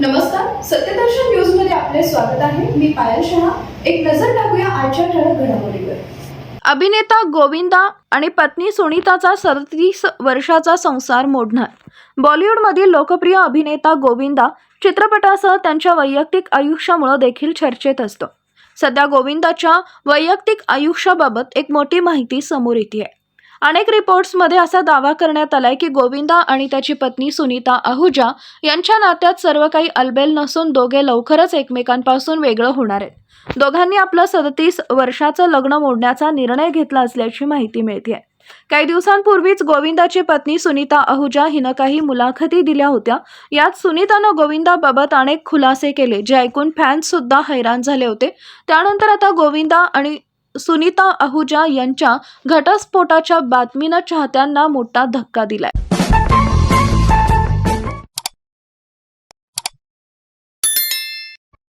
नमस्कार सत्यदर्शन न्यूजमध्ये आपले स्वागत आहे. मी पायल शहा. एक नजर टाकूया आजच्या ठळक घडामोडीवर. अभिनेता गोविंदा आणि पत्नी सुनीताचा सदतीस वर्षाचा संसार मोडणार. बॉलिवूडमधील लोकप्रिय अभिनेता गोविंदा चित्रपटासह त्यांच्या वैयक्तिक आयुष्यामुळे देखील चर्चेत असतो. सध्या गोविंदाच्या वैयक्तिक आयुष्याबाबत एक मोठी माहिती समोर येते आहे अनेक रिपोर्ट्समध्ये असा दावा करण्यात आलाय की गोविंदा आणि त्याची पत्नी सुनीता आहुजा यांच्या नात्यात सर्व काही अलबेल नसून दोघे लवकरच एकमेकांपासून वेगळं होणार आहेत. दोघांनी आपलं सदतीस वर्षाचं लग्न मोडण्याचा निर्णय घेतला असल्याची माहिती मिळते काही दिवसांपूर्वीच गोविंदाची पत्नी सुनीता आहुजा हिनं काही मुलाखती दिल्या होत्या. यात सुनीतानं गोविंदाबाबत अनेक खुलासे केले जे ऐकून फॅन्स सुद्धा हैराण झाले होते. त्यानंतर आता गोविंदा आणि सुनीता आहुजा यांच्या घटस्फोटाच्या बातमीनं चाहत्यांना मोठा धक्का दिलाय.